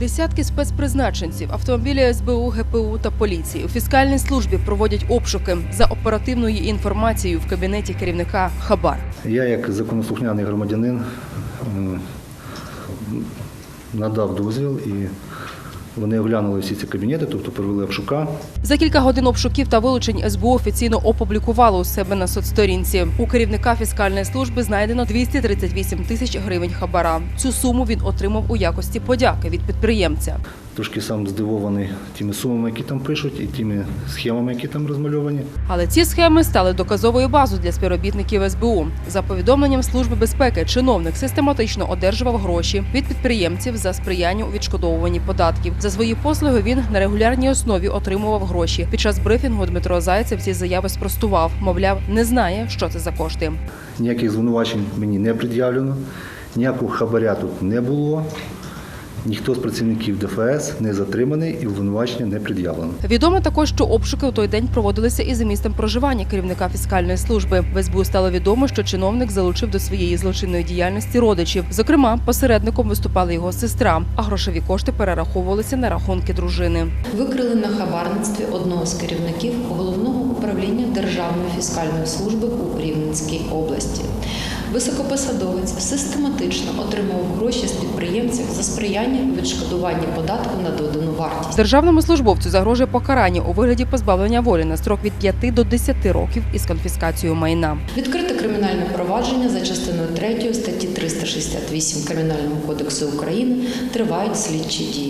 Десятки спецпризначенців, автомобілі СБУ, ГПУ та поліції у фіскальній службі проводять обшуки за оперативною інформацією в кабінеті керівника Хабар. Я, як законослухняний громадянин, надав дозвіл і вони оглянули всі ці кабінети, тобто провели обшука. За кілька годин обшуків та вилучень СБУ офіційно опублікувало у себе на соцсторінці. У керівника фіскальної служби знайдено 238 тисяч гривень хабара. Цю суму він отримав у якості подяки від підприємця. Трошки сам здивований тими сумами, які там пишуть, і тими схемами, які там розмальовані. Але ці схеми стали доказовою базою для співробітників СБУ. За повідомленням Служби безпеки, чиновник систематично одержував гроші від підприємців за сприяння у відшкодовуванні податків. За свої послуги він на регулярній основі отримував гроші. Під час брифінгу Дмитро Зайцев ці заяви спростував. Мовляв, не знає, що це за кошти. Ніяких звинувачень мені не пред'явлено, ніякого хабаря тут не було. Ніхто з працівників ДФС не затриманий і обвинувачення не пред'явлено. Відомо також, що обшуки у той день проводилися і за місцем проживання керівника фіскальної служби. В СБУ стало відомо, що чиновник залучив до своєї злочинної діяльності родичів. Зокрема, посередником виступала його сестра, а грошові кошти перераховувалися на рахунки дружини. Викрили на хабарництві одного з керівників головного управління Державної фіскальної служби у Рівненській області. Високопосадовець систематично отримував гроші з підприємців за сприяння у відшкодування податку на додану вартість. Державному службовцю загрожує покарання у вигляді позбавлення волі на строк від 5 до 10 років із конфіскацією майна. Відкрите кримінальне провадження за частиною 3 статті 368 Кримінального кодексу України тривають слідчі дії.